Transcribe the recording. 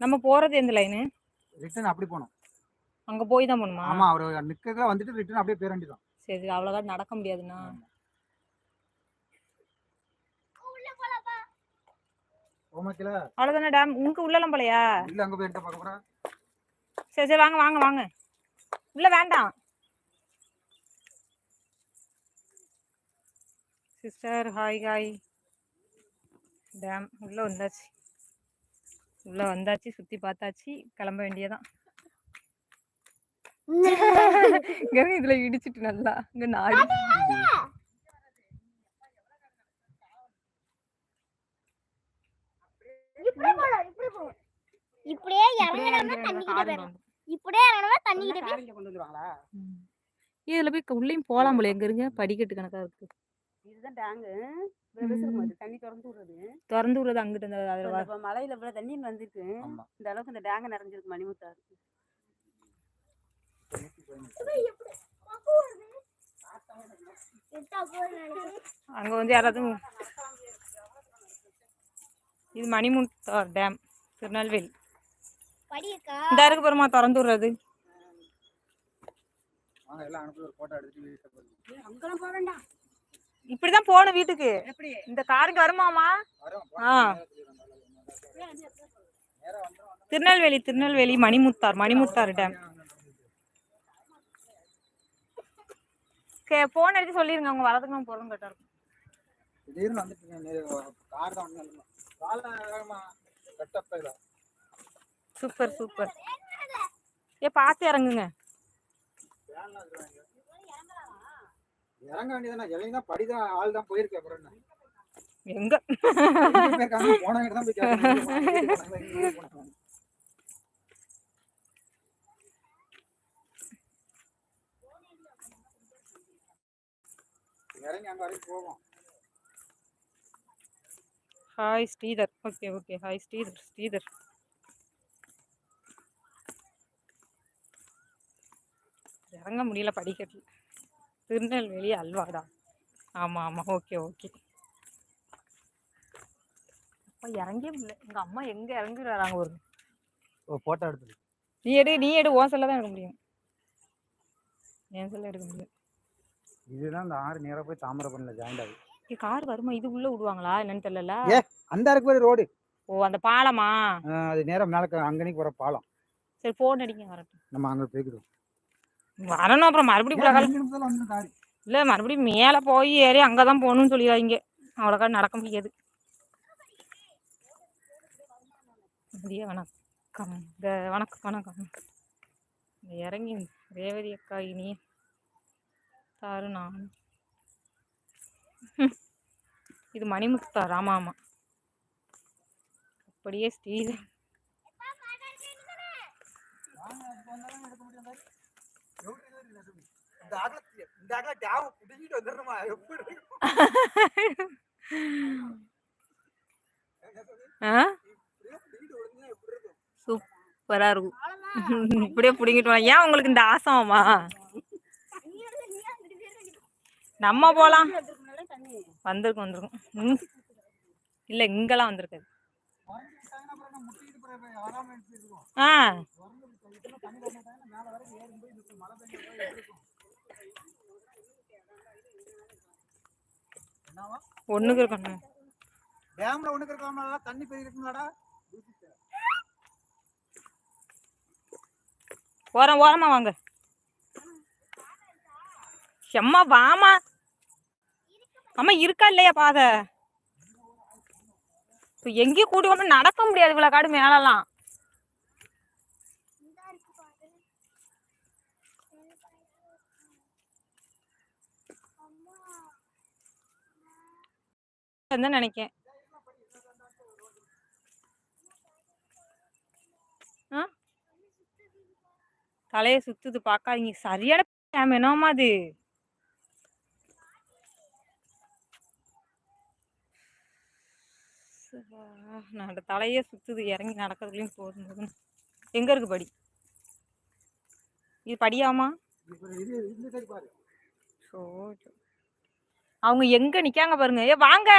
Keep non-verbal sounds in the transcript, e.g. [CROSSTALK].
நம்ம போறது எந்த லைனு ரிட்டர்ன் அப்படி போகணும் அங்க போய் தான் போகணுமா? ஆமா அவர் நிக்கிறதுல வந்துட்டு ரிட்டர்ன் அப்படியே பேர் வேண்டியதான் சரி அவ்வளோக்கா நடக்க முடியாதுண்ணா. ஓமக்கில டேம்? உங்க உள்ளலாம் போலையா? இல்ல அங்க போய் பார்க்க சரி சரி வாங்க வாங்க வாங்க. உள்ள வேண்டாம். சிஸ்டர் ஹாய் ஹாய் டேம் உள்ள வந்தாச்சு. உள்ள வந்தாச்சு சுத்தி பார்த்தாச்சு கிளம்ப வேண்டியதான் [LAUGHS] இங்க இதுல இடிச்சிட்டு நல்லா இங்க நாடி இப்படியே இப்படியே இறங்கினோம்னா இறங்கி தண்ணி கிட்ட. இப்படியே தண்ணி கிட்ட போய். இதுல போய் உள்ளேயும் போலாம் போல எங்க இருங்க படிக்கட்டு கணக்கா இருக்கு. இதுதான் டேங்கு. திறந்து விடுறது. திறந்து விடுறது அங்கிட்டு இந்த மலையில இவ்வளவு தண்ணி வந்திருக்கு. ஆமா. இந்த அளவுக்கு இந்த டேங்க நிறைஞ்சிருக்கு மணிமுத்தா. விட்டா போதும் நினைக்கிறேன். அங்க வந்து யாராவது இது மணிமுத்தார் டேம் திருநெல்வேலி. படி இருக்கா இந்த இருக்கு பெருமா திறந்து விடுறது. வாங்க எல்லாம் அனுப்பி ஒரு போட்டோ எடுத்துட்டு வீட்டுக்கு போறோம். அங்கெல்லாம் போக வேண்டாம். இப்படிதான் போகணும் வீட்டுக்கு. இந்த காருக்கு வருமாமா வரோம் ஆ. திருநெல்வேலி திருநெல்வேலி மணிமுத்தார் மணிமுத்தார் டேம் கே போன் எடுத்து சொல்லிருங்க அவங்க வரதுக்கு நம்ம போறோம் கரெக்டா இருக்கும். திடீர்னு வந்துட்டு சூப்பர் சூப்பர். ஏ பார்த்து இறங்குங்க. இறங்க வேண்டியதானே இலையும் தான் படிதான் ஆள் தான் போயிருக்கேன் அப்புறம் எங்க? போனவங்க தான் போய். இறங்கி அங்க வரைக்கும் போவோம். Hi Sridhar. Okay okay hi Sridhar Sridhar. இறங்க முடியல படிக்கட்டு திருநெல்வேலி அல்வாடா. ஆமாம் ஆமாம் ஓகே ஓகே. அப்பா இறங்கே முடியல. எங்கள் அம்மா எங்கே இறங்கி வராங்க ஒரு ஒரு போட்டோ எடுத்து நீ எடு நீ எடு. ஓ செல்ல தான் எடுக்க முடியும். என் செல்ல எடுக்க முடியும். இதுதான் இந்த ஆறு நேரா போய் தாமிரபரணில ஜாயின் ஆகுது ஏ கார் வருமா? இது உள்ள விடுவாங்களா? என்னன்னு தெரியல ஏ. அந்த இருக்கு ஒரு ரோடு ஓ அந்த பாலமா? அது நேரா மேல அங்கனைக்கு போற பாலம். சரி ஃபோன் அடிங்க வரட்டும். நம்ம அங்க போய்க்கிறோம் வரணும் அப்புறம் மறுபடியும் காரி? இல்லை மறுபடியும் மேலே போய் ஏறி அங்கே தான் போகணும்னு சொல்லிடுவாங்க அவ்வளோக்கா நடக்க முடியாது. அப்படியே வணக்கம். இந்த வணக்கம் வணக்கம். இறங்கி ரேவதி அக்கா இனி தாரு நான். இது மணிமுத்தார் ஆமாம் ஆமாம் அப்படியே ஸ்ரீ இந்த இந்த புடிச்சிட்டு எப்படி ஆ சூப்பராக இருக்கும். இப்படியே பிடிங்கிட்டு ஏன் உங்களுக்கு இந்த ஆசைமா நம்ம போகலாம் வந்திருக்கும் வந்திருக்கும். ம். இல்லை இங்கெல்லாம் வந்திருக்காது. ஆ. ஒன்றுக்கு இருக்கணும் டேம்ல ஒண்ணுக்கு இருக்காமல? தண்ணி பெரிய இருக்குமாடா ஓரம் ஓரமா வாங்க. எம்மா வாமா. அம்மா இருக்கா இல்லையா பாதை? எங்கேயும் கூட்டி நடக்க முடியாது இவ்வளோ காடு மேலலாம். தான் நினைக்கேன். ஆ? தலையை சுத்துது பார்க்காதீங்க சரியான டேம் என்னமா அது. நான் தலையே சுத்துது இறங்கி நடக்கிறதுலையும் போதும் எங்க இருக்கு படி? இது படியாமா? இப்ப இது இந்த சைடு பாரு ஸோ அவங்க எங்க நிக்காங்க பாருங்க. ஏ வாங்க.